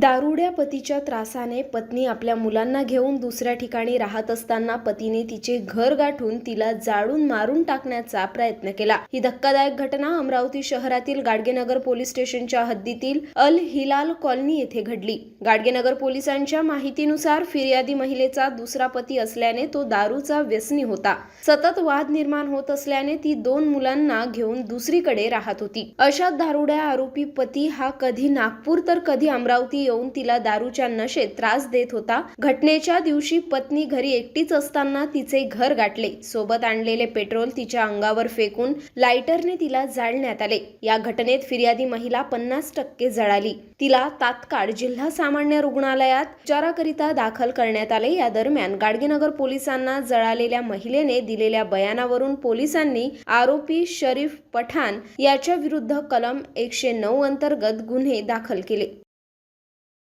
दारुड्या पतीच्या त्रासाने पत्नी आपल्या मुलांना घेऊन दुसऱ्या ठिकाणी राहत असताना पतीने तिचे घर गाठून तिला जाळून मारून टाकण्याचा प्रयत्न केला. ही धक्कादायक घटना अमरावती शहरातील गाडगेनगर पोलीस स्टेशनच्या हद्दीतील अल हिलाल कॉलनी येथे घडली. गाडगेनगर पोलिसांच्या माहितीनुसार फिर्यादी महिलेचा दुसरा पती असल्याने तो दारूचा व्यसनी होता. सतत वाद निर्माण होत असल्याने ती दोन मुलांना घेऊन दुसरीकडे राहत होती. अशा दारुड्या आरोपी पती हा कधी नागपूर तर कधी अमरावती येऊन तिला दारूच्या नशेत त्रास देत होता. घटनेच्या दिवशी पत्नी घरी एकटीच असताना तिचे घर गाठले. सोबत आणलेले पेट्रोल तिच्या अंगावर फेकून लायटरने तिला जाळण्यात आले. या घटनेत फिर्यादी महिला पन्नास टक्के जळाली. तिला तात्काळ जिल्हा सामान्य रुग्णालयात उपचाराकरिता दाखल करण्यात आले. या दरम्यान गाडगेनगर पोलिसांना जळालेल्या महिलेने दिलेल्या बयानावरून पोलिसांनी आरोपी शरीफ पठाण याच्या विरुद्ध कलम एकशे नऊ अंतर्गत गुन्हे दाखल केले.